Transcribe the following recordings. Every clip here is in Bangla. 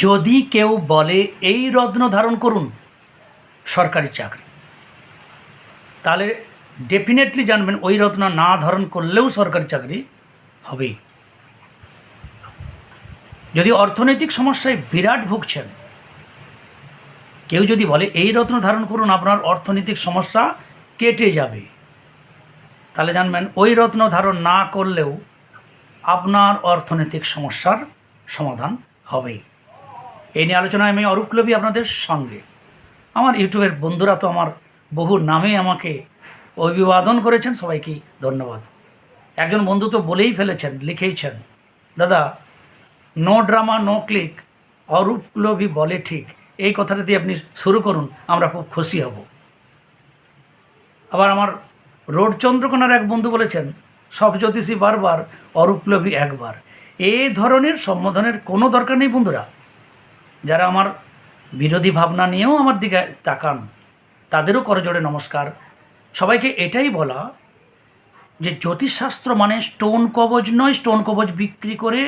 যদি কেউ বলে, এই রত্ন ধারণ করুন সরকারি চাকরি, তাহলে ডেফিনেটলি জানবেন ওই রত্ন না ধারণ করলেও সরকারি চাকরি হবেই যদি অর্থনৈতিক সমস্যায় বিরাট ভুগছেন, কেউ যদি বলে, এই রত্ন ধারণ করুন, আপনার অর্থনৈতিক সমস্যা কেটে যাবে, তাহলে জানবেন ওই রত্ন ধারণ না করলেও আপনার অর্থনৈতিক সমস্যার সমাধান হবেই এই নিয়ে আলোচনায় আমি অরূপ আপনাদের সঙ্গে। আমার ইউটিউবের বন্ধুরা তো আমার বহু নামে আমাকে অভিবাদন করেছেন সবাইকে ধন্যবাদ। একজন বন্ধু তো বলেই ফেলেছেন, লিখেইছেন, দাদা no drama no click Arup বলে ঠিক। এই কথাটা দিয়ে আপনি শুরু করুন, আমরা খুব খুশি হব। আবার আমার রোড চন্দ্রকোনার এক বন্ধু বলেছেন, সব জ্যোতিষী বারবার অরূপলভী একবার। এই ধরনের সম্বোধনের কোনো দরকার নেই বন্ধুরা। যারা আমার বিরোধী ভাবনা নিয়েও আমার দিকে তাকান, তাদেরও করজোড়ে নমস্কার। সবাইকে এটাই বলা যে জ্যোতিষশাস্ত্র মানে স্টোন কবজ নয়, স্টোন কবজ বিক্রি করে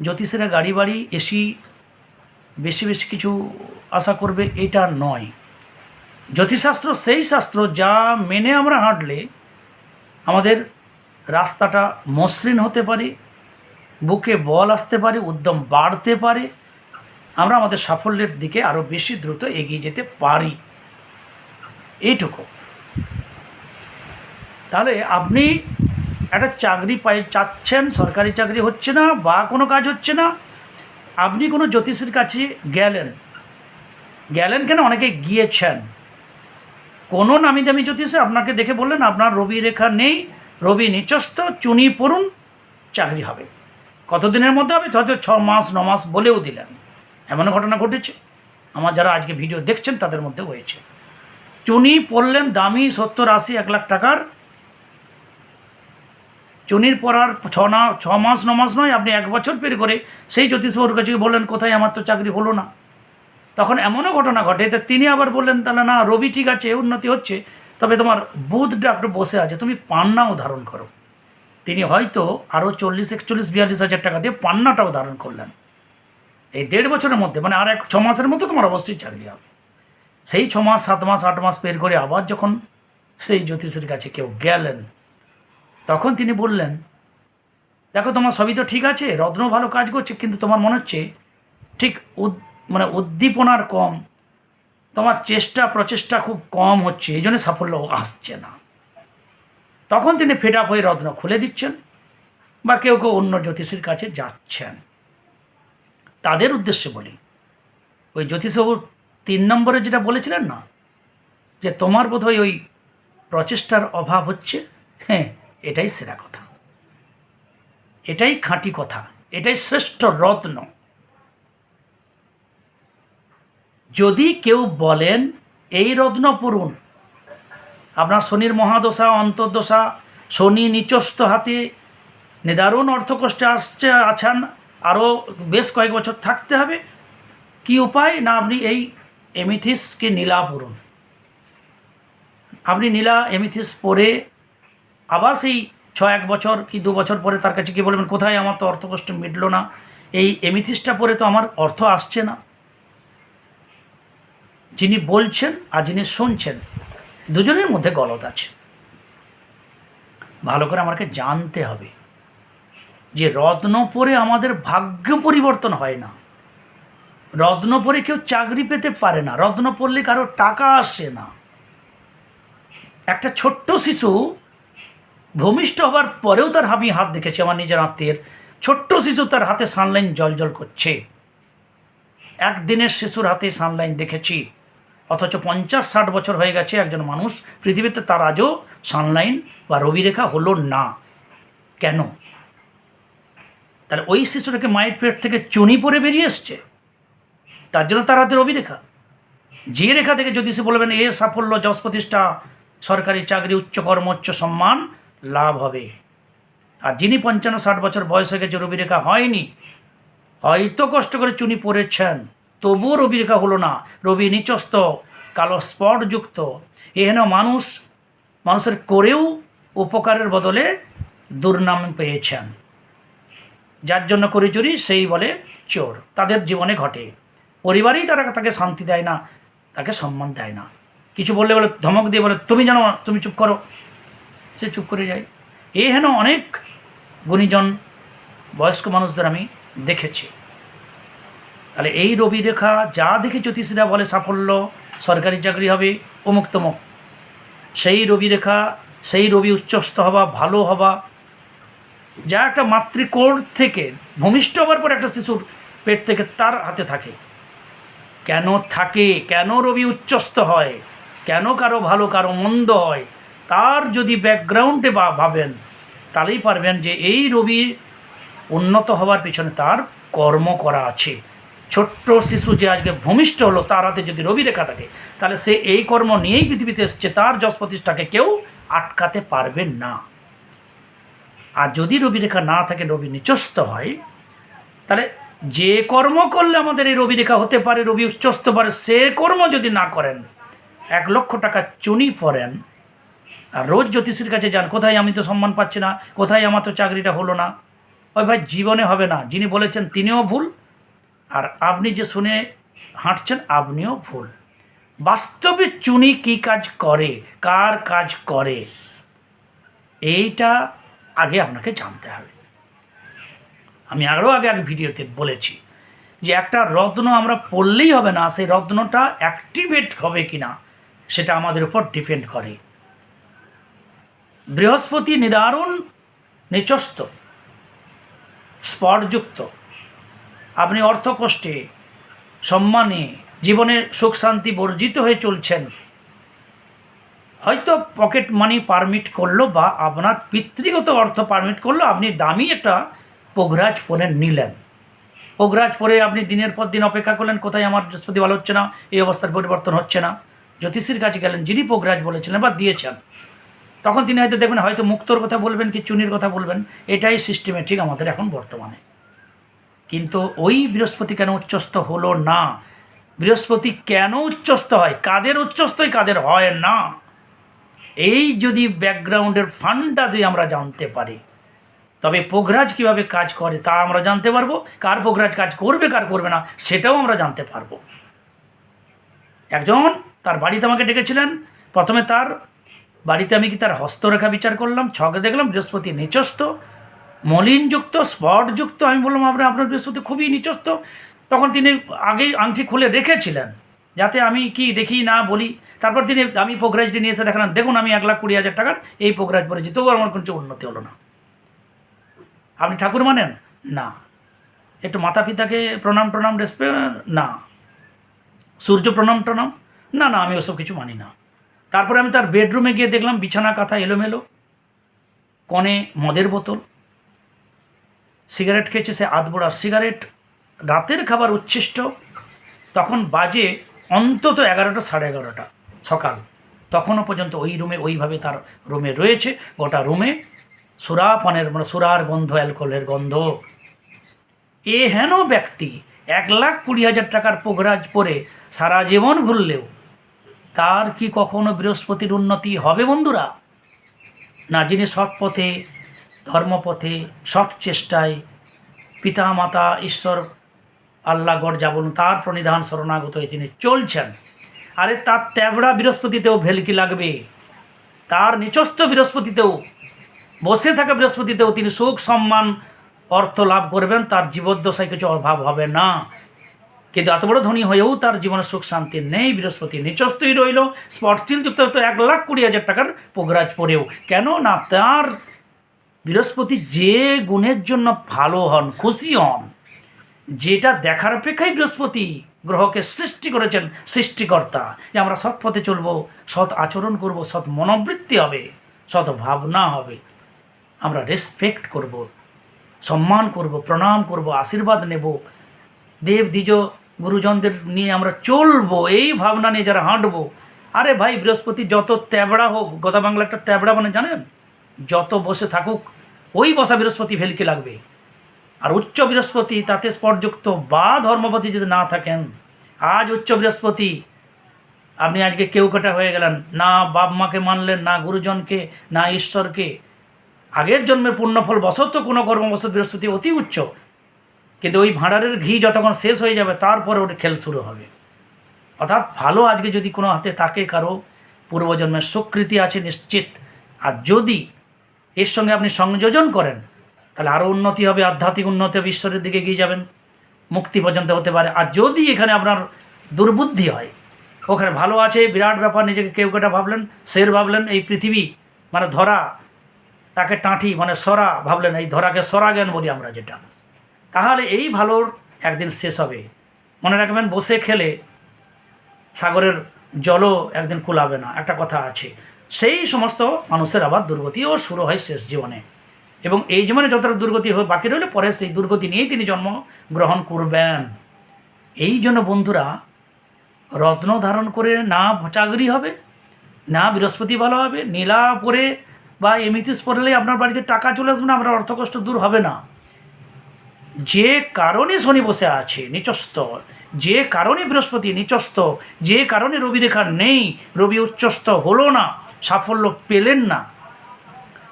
জ্যোতিষেরা গাড়ি বাড়ি এসি বেশি বেশি কিছু আশা করবে, এটা নয়। জ্যোতিষশাস্ত্র সেই শাস্ত্র যা মেনে আমরা হাঁটলে আমাদের রাস্তাটা মসৃণ হতে পারে, বুকে বল আসতে পারে, উদ্যম বাড়তে পারে আমরা আমাদের সাফল্যের দিকে আরও বেশি দ্রুত এগিয়ে যেতে পারি। এইটুকু। তাহলে আপনি একটা চাকরি পাই, চাচ্ছেন, সরকারি চাকরি হচ্ছে না বা কোনো কাজ হচ্ছে না, আপনি কোনো জ্যোতিষীর কাছে গেলেন। গেলেন কেন? অনেকে গিয়েছেন। কোনো নামি দামি জ্যোতিষে আপনাকে দেখে বললেন, আপনার রবি রেখা নেই, রবি নিচস্ত চুনি পড়ুন, চাকরি হবে। কতদিনের মধ্যে হবে? হয়তো ছ মাস, ন মাস বলেও দিলেন। এমন ঘটনা ঘটেছে। আমার যারা আজকে ভিডিও দেখছেন, তাদের মধ্যে হয়েছে। চুনি পড়লেন দামি সত্তর আশি এক লাখ টাকার। চুনির পড়ার ছ না, ছ মাস, ন মাস নয়, আপনি এক বছর পের করে সেই জ্যোতিষবাবুর কাছে বললেন, কোথায় আমার তো চাকরি হলো না? তখন এমনও ঘটনা ঘটে তা তিনি আবার বললেন, তাহলে না, রবি ঠিক আছে, উন্নতি হচ্ছে, তবে তোমার বুধটা একটু বসে আছে, তুমি পান্নাও ধারণ করো। তিনি হয়তো আরও চল্লিশ, একচল্লিশ, বিয়াল্লিশ হাজার টাকা দিয়ে পান্নাটাও ধারণ করলেন। এই দেড় বছরের মধ্যে মানে আর এক ছ মাসের মধ্যে তোমার অবশ্যই চাকরি হবে। সেই ছ মাস, সাত মাস, আট মাস পের করে আবার যখন সেই জ্যোতিষের কাছে কেউ গেলেন, তখন তিনি বললেন, দেখো, তোমার সবই তো ঠিক আছে, রত্ন ভালো কাজ করছে, কিন্তু তোমার মনে হচ্ছে ঠিক উদ- মানে উদ্দীপনার কম, তোমার চেষ্টা, প্রচেষ্টা খুব কম হচ্ছে, এই জন্য সাফল্য আসছে না। তখন তিনি ফেড আপ হয়ে রত্ন খুলে দিচ্ছেন, বা কেউ কেউ অন্য জ্যোতিষীর কাছে যাচ্ছেন। তাদের উদ্দেশ্যে বলি। ওই জ্যোতিষবাবু তিন নম্বরে যেটা বলেছিলেন না, যে তোমার বোধহয় ওই প্রচেষ্টার অভাব হচ্ছে? হ্যাঁ এটাই সেরা কথা। এটাই খাঁটি কথা, এটাই শ্রেষ্ঠ রত্ন। যদি কেউ বলেন, এই রত্ন পূরণ আপনার শনির মহাদশা, অন্তর্দশা, শনি নিচস্থ হাতে, নিদারুণ অর্থকষ্টে আসছে, আছেন আরও বেশ কয়েক বছর থাকতে হবে। কি উপায়? না, আপনি এই এমিথিসকে নীলা পূরণ আপনি নীলা এমিথিস পরে আবার সেই ছ এক বছর কি দু বছর পরে তার কাছে কি বলবেন, কোথায় আমার তো অর্থকষ্ট মিটলো না? এই এমিথিসটা পরে তো আমার অর্থ আসছে না। যিনি বলছেন আর যিনি শুনছেন, দুজনের মধ্যে গলত আছে। ভালো করে আমাকে জানতে হবে। যে রত্ন পরে আমাদের ভাগ্য পরিবর্তন হয় না। রত্ন পরে কেউ চাকরি পেতে পারে না। রত্ন পড়লে কারও টাকা আসে না। একটা ছোট্ট শিশু ভূমিষ্ঠ হবার পরেও তার আমি হাত দেখেছি, আমার নিজের আত্মীয়ের। ছোট্ট শিশু তার হাতে সানলাইন জল জল করছে। একদিনের শিশুর হাতে সানলাইন দেখেছি। অথচ পঞ্চাশ ষাট বছর হয়ে গেছে একজন মানুষ পৃথিবীতে তার আজও সানলাইন বা রবিরেখা হলো না। কেন? তাহলে ওই শিশুটাকে মায়ের পেট থেকে চুনি পরে বেরিয়ে এসছে। তার জন্য তার হাতের রবিরেখা যে রেখা থেকে যদি সে বলবেন, এ সাফল্য, যশ প্রতিষ্ঠা, সরকারি চাকরি, উচ্চ কর্ম, উচ্চ সম্মান, লাভ হবে। আর যিনি পঞ্চান্ন, ষাট বছর বয়স গেছে রবিরেখা হয়নি, হয়তো কষ্ট করে চুনি পড়েছেন তবুও রবিরেখা হলো না। রবি নিচস্ত কালো স্পটযুক্ত এহেন মানুষ, মানুষের করেও উপকারের বদলে দুর্নাম পেয়েছেন। যার জন্য করি চুরি সেই বলে চোর। তাদের জীবনে ঘটে। পরিবারেই তারা তাকে শান্তি দেয় না, তাকে সম্মান দেয় না। কিছু বললে বলে, ধমক দিয়ে বলে, তুমি জানো, তুমি চুপ করো। সে চুপ করে যায়। এ হেন অনেক গুণীজন, বয়স্ক মানুষদের আমি দেখেছি। তাহলে এই রবি রেখা যা দেখে জ্যোতিষীরা বলে সাফল্য, সরকারি চাকরি হবে, অমুক তমুক। সেই রবি রেখা সেই রবি উচ্চস্থ হওয়া ভালো হওয়া যা একটা মাতৃকোর থেকে ভূমিষ্ঠ হওয়ার পর একটা শিশুর পেট থেকে তার হাতে থাকে। কেন থাকে? কেন রবি উচ্চস্ত হয়? কেন কারও ভালো, কারও মন্দ হয়? তার যদি ব্যাকগ্রাউন্ডে বা ভাবেন, তাহলেই পারবেন যে এই রবি উন্নত হওয়ার পিছনে তার কর্ম করা আছে। ছোট্ট শিশু যে আজকে ভূমিষ্ঠ হলো, তার হাতে যদি রবি রেখা থাকে, তাহলে সে এই কর্ম নিয়েই পৃথিবীতে এসছে, তার যশ প্রতিষ্ঠাকে কেউ আটকাতে পারবে না। আর যদি রবি রেখা না থাকে, রবি নিচস্ত হয়, তাহলে যে কর্ম করলে আমাদের এই রবি রেখা হতে পারে, রবি উচ্চস্ত পারে, সে কর্ম যদি না করেন, এক লক্ষ টাকা চুনি পড়েন, আর রোজ জ্যোতিষীর কাছে যান, কোথায় আমি তো সম্মান পাচ্ছি না, কোথায় আমার তো চাকরিটা হলো না, ওই ভাই জীবনে হবে না, যিনি বলেছেন তিনিও ভুল, আর আপনি যে শুনে হাঁটছেন, আপনিও ভুল। বাস্তবে চুনি কি কাজ করে, কার কাজ করে, এইটা আগে আপনাকে জানতে হবে। আমি আরও আগে আগে ভিডিওতে বলেছি যে একটা রত্ন আমরা পড়লেই হবে না, সেই রত্নটা অ্যাক্টিভেট হবে কি না সেটা আমাদের উপর ডিপেন্ড করে। বৃহস্পতি নিদারুণ, নিচস্ত, স্পটযুক্ত। আপনি অর্থকষ্টে, সম্মানে, জীবনে সুখ শান্তি বর্জিত হয়ে চলছেন। হয়তো পকেট মানি পারমিট করল বা আপনার পিতৃগত অর্থ পারমিট করল, আপনি দামি একটা পোগরাজ পরে নিলেন। পোগরাজ পরে আপনি দিনের পর দিন অপেক্ষা করলেন, কোথায় আমার বৃহস্পতি ভালো হচ্ছে না, এই অবস্থার পরিবর্তন হচ্ছে না। জ্যোতিষীর কাছে গেলেন, যিনি পোগরাজ বলেছিলেন বা দিয়েছেন। তখন তিনি হয়তো দেখবেন, হয়তো মুক্তর কথা বলবেন কি চুনির কথা বলবেন, এটাই সিস্টেমেটিক আমাদের এখন বর্তমানে। কিন্তু ওই বৃহস্পতি কেন উচ্চস্থ হলো না? বৃহস্পতি কেন উচ্চস্থ হয়? কাদের উচ্চস্থ হয় কাদের হয় না? এই যদি ব্যাকগ্রাউন্ডের ফান্ডটা যদি আমরা জানতে পারি, তবে পোগরাজ কীভাবে কাজ করে তা আমরা জানতে পারব, কার পোগরাজ কাজ করবে, কার করবে না, সেটাও আমরা জানতে পারব। একজন তার বাড়িতে আমাকে ডেকেছিলেন, প্রথমে তার বাড়িতে আমি কি তার হস্তরেখা বিচার করলাম, ছকে দেখলাম বৃহস্পতি নিচস্ত মলিনযুক্ত, স্পটযুক্ত, আমি বললাম, আপনার আপনার বৃহস্পতি খুবই নিচস্ত তখন তিনি আগেই আংটি খুলে রেখেছিলেন, যাতে আমি কি দেখি না বলি। তারপর তিনি আমি পোগরাজটি নিয়ে এসে দেখালাম, দেখুন, আমি এক লাখ কুড়ি হাজার টাকার এই পোগরাজ পড়েছি, তবুও আমার কোনো উন্নতি হলো না। আপনি ঠাকুর মানেন? না। একটু মাতা পিতাকে প্রণাম প্রণাম রেসপে না। সূর্য প্রণাম টনাম? না না, আমি ওসব কিছু মানি না। তারপরে আমি তার বেডরুমে গিয়ে দেখলাম, বিছানা কাঁথা এলোমেলো, কনে মদের বোতল, সিগারেট খেয়েছে সে আধবোড়া সিগারেট, রাতের খাবার উচ্ছিষ্ট, তখন বাজে অন্তত এগারোটা, সাড়ে এগারোটা। সকাল। তখনও পর্যন্ত ওই রুমে ওইভাবে তার রুমে রয়েছে। গোটা রুমে সুরাপানের মানে সুরার গন্ধ, অ্যালকোহলের গন্ধ। এ হেন ব্যক্তি এক লাখ কুড়ি হাজার টাকার পোগরাজ পরে সারা জীবন ঘুরলেও তার কি কখনো বৃহস্পতির উন্নতি হবে বন্ধুরা? না যিনি সৎ পথে ধর্মপথে, সৎ চেষ্টায় পিতা, মাতা, ঈশ্বর, আল্লাহ, গড়, যা বলুন, তার প্রণিধান, শরণাগত হয়ে তিনি চলছেন। আরে তার ত্যাবড়া বৃহস্পতিতেও ভেলকি লাগবে। তার নিচস্থ বৃহস্পতিতেও, বসে থাকা বৃহস্পতিতেও তিনি সুখ, সম্মান, অর্থ লাভ করবেন, তার জীবদ্দশায় কিছু অভাব হবে না। কিন্তু এত বড় ধনী হয়েও তার জীবনে সুখ, শান্তি নেই। বৃহস্পতি নিচস্থই রইল। স্পটস্টিল যুক্ত হতো এক লাখ কুড়ি হাজার টাকার পোগরাজ পরেও। কেন না, তার বৃহস্পতি যে গুণের জন্য ভালো হন, খুশি হন, যেটা দেখার অপেক্ষাই বৃহস্পতি গ্রহকে সৃষ্টি করেছেন সৃষ্টিকর্তা। যে আমরা সৎ পথে চলব, সৎ আচরণ করব, সৎ মনোবৃত্তি হবে, সৎ ভাবনা হবে। আমরা রেসপেক্ট করব, সম্মান করব, প্রণাম করব, আশীর্বাদ নেব। দেব, দ্বিজ, গুরুজনদের নিয়ে আমরা চলবো, এই ভাবনা নিয়ে যারা হাঁটবো। আরে ভাই, বৃহস্পতি যত ত্যাবড়া হোক গদা বাংলা একটা ত্যাবড়া মানে জানেন? যত বসে থাকুক, ওই বসা বৃহস্পতি ভেলকে লাগবে। আর উচ্চ বৃহস্পতি, তাতে স্পটযুক্ত বা ধর্মপতি যদি না থাকেন, আজ উচ্চ বৃহস্পতি, আপনি আজকে কেউ কাটা হয়ে গেলেন। না বাপ মাকে মানলেন, না গুরুজনকে, না ঈশ্বরকে। আগের জন্মের পুণ্যফল বশত কোনো কর্মবশত বৃহস্পতি অতি উচ্চ। কিন্তু ওই ভাঁড়ারের ঘি যতক্ষণ শেষ হয়ে যাবে, তারপরে ওটা খেল শুরু হবে। অর্থাৎ ভালো আজকে যদি কোনো হাতে থাকে কারও, পূর্বজন্মের স্বীকৃতি আছে নিশ্চিত। আর যদি এর সঙ্গে আপনি সংযোজন করেন তাহলে আরও উন্নতি হবে, আধ্যাত্মিক উন্নতি হবে, ঈশ্বরের দিকে এগিয়ে যাবেন। মুক্তি পর্যন্ত হতে পারে। আর যদি এখানে আপনার দুর্বুদ্ধি হয়, ওখানে ভালো আছে, বিরাট ব্যাপার, নিজেকে কেউ কেটা ভাবলেন, শের ভাবলেন, এই পৃথিবী মানে ধরা, তাকে টাঁটি মানে সরা ভাবলেন, এই ধরাকে সরা জ্ঞান বলি আমরা যেটা। তাহলে এই ভালোর একদিন শেষ হবে। মনে রাখবেন, বসে খেলে সাগরের জলও একদিন কুলাবে না। একটা কথা আছে, সেই সমস্ত মানুষের আবার দুর্গতিও শুরু হয় শেষ জীবনে। এবং এই জীবনে যতটা দুর্গতি হয় বাকি রইলে পরে সেই দুর্গতি নিয়েই তিনি জন্ম গ্রহণ করবেন। এই জন্য বন্ধুরা, রত্ন ধারণ করে না চাকরি হবে, না বৃহস্পতি ভালো হবে, নীলা পরে বা এমিতিস পড়লে আপনার বাড়িতে টাকা চলে আসবে না, আপনার অর্থকষ্ট দূর হবে না। যে কারণে শনি বসে আছে, নিচস্থ। যে কারণে বৃহস্পতি নিচস্থ, যে কারণে রবি রেখা নেই, রবি উচ্চস্থ হলো না, সাফল্য পেলেন না।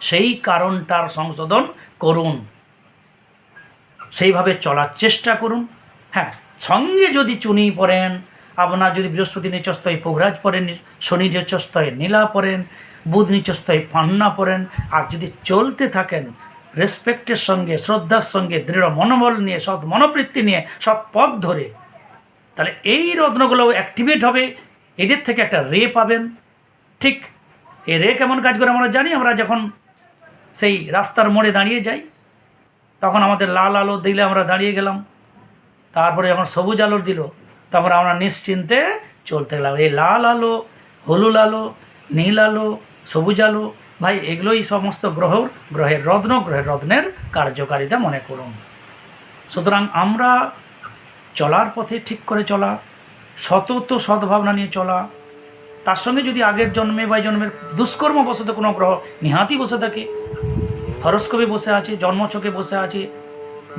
সেই কারণটার সংশোধন করুন। সেইভাবে চলার চেষ্টা করুন। হ্যাঁ সঙ্গে যদি চুনি পড়েন, আপনার যদি বৃহস্পতি নিচস্থয়, পোগরাজ পড়েন, শনি নিচস্থয়, নীলা পড়েন, বুধ নিচস্থয়, পান্না পড়েন, আর যদি চলতে থাকেন রেসপেক্টের সঙ্গে, শ্রদ্ধার সঙ্গে, দৃঢ় মনোবল নিয়ে, সৎ মনোবৃত্তি নিয়ে, সৎ পথ ধরে, তাহলে এই রত্নগুলো অ্যাক্টিভেট হবে। এদের থেকে একটা রে পাবেন। ঠিক, এই রে কেমন কাজ করে আমরা জানি, আমরা যখন সেই রাস্তার মোড়ে দাঁড়িয়ে যাই। তখন আমাদের লাল আলো দিলে আমরা দাঁড়িয়ে গেলাম। তারপরে যখন সবুজ আলো দিল তারপরে আমরা নিশ্চিন্তে চলতে গেলাম এই লাল আলো, হলুদ আলো, নীল আলো, সবুজ আলো, ভাই এগুলোই সমস্ত গ্রহ গ্রহের রত্ন, গ্রহের রত্নের কার্যকারিতা মনে করুন। সুতরাং আমরা চলার পথে ঠিক করে চলা, সতত সদ্ভাবনা নিয়ে চলা, তার সঙ্গে যদি আগের জন্মে বা জন্মের দুষ্কর্মবশত কোনো গ্রহ নিহাতি বসে থাকে হরস্কোপে বসে আছে জন্মছকে বসে আছে,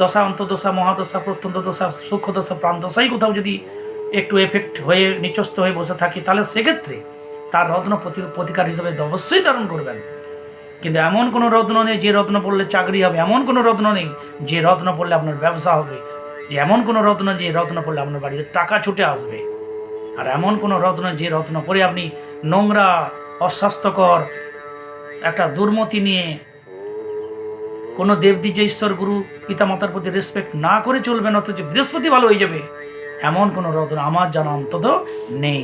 দশা অন্তদশা মহাদশা, প্রত্যন্ত দশা, সূক্ষ্ম দশা প্রাণদশাই কোথাও যদি একটু এফেক্ট হয়ে নিচস্ত হয়ে বসে থাকে, তাহলে সেক্ষেত্রে তার রত্ন প্রতিকার হিসেবে অবশ্যই ধারণ করবেন। কিন্তু এমন কোনো রত্ন নেই, যে রত্ন পড়লে চাকরি হবে, এমন কোনো রত্ন নেই, যে রত্ন পড়লে আপনার ব্যবসা হবে, যে এমন কোনো রত্ন, যে রত্ন পড়লে আপনার বাড়িতে টাকা ছুটে আসবে। আর এমন কোনো রত্ন, যে রত্ন পরে আপনি নোংরা, অস্বাস্থ্যকর, একটা দুর্মতি নিয়ে কোনো দেবদী যে ঈশ্বর গুরু পিতামাতার প্রতি রেসপেক্ট না করে চলবেন অথচ বৃহস্পতি ভালো হয়ে যাবে, এমন কোনো রতন আমার জানা অন্তত নেই।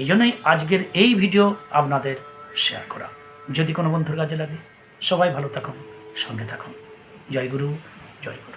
এই জন্যই আজকের এই ভিডিও আপনাদের শেয়ার করা। যদি কোনো বন্ধুর কাজে লাগে, সবাই ভালো থাকুন, সঙ্গে থাকুন। জয় গুরু জয় গুরু